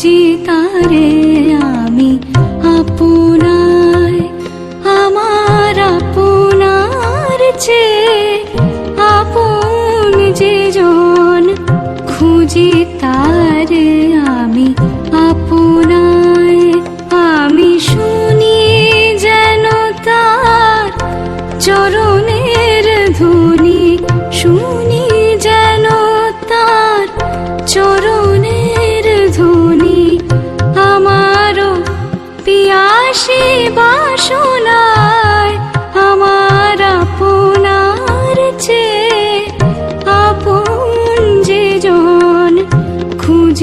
খুঁজি তারে আমি আপনায় আমার আপনার চেয়ে আপন যে জন খুঁজি তারে আমি আপনায় আমি শুনি যেন তার চরণের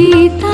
খুঁজি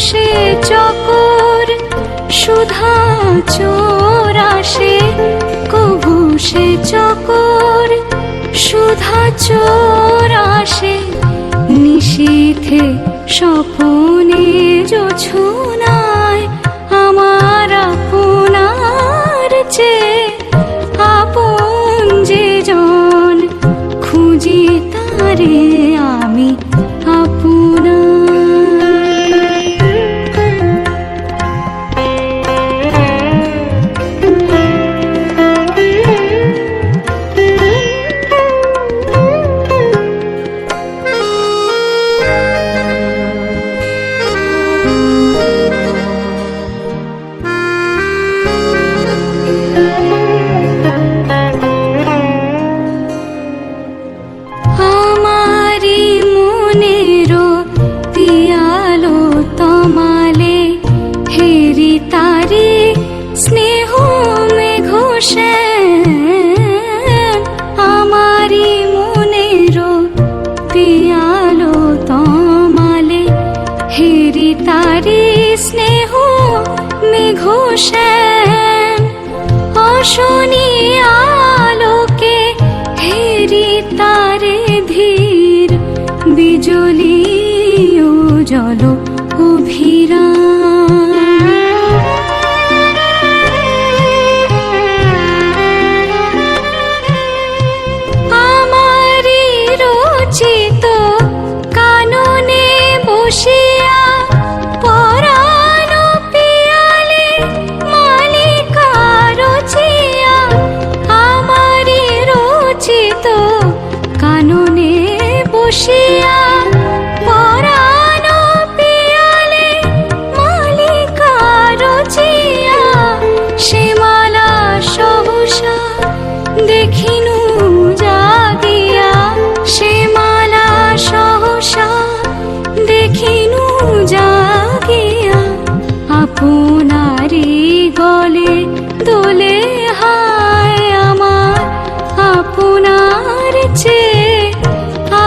কভু সে চকর, সুধা চোর আসে, কভু সে চকর, সুধা চোর আসে। নিশীথে স্বপনে জোছনায় তারি স্নেহ মেঘোষ অশনি আলোকে আপনারি গলে দোলে হায় আমার আপনার চেয়ে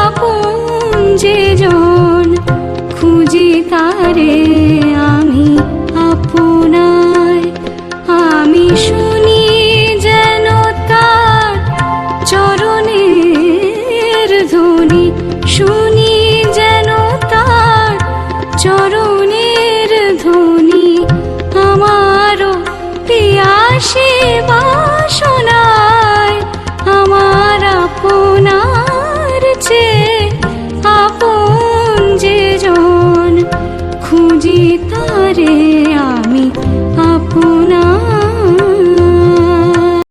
আপন যে জন খুঁজি তারে আমি আপনার? আমি শুনি যেন তার চরণের ধ্বনি, শুনি পিয়াসে আমার আপন যে জন খুঁজি তারে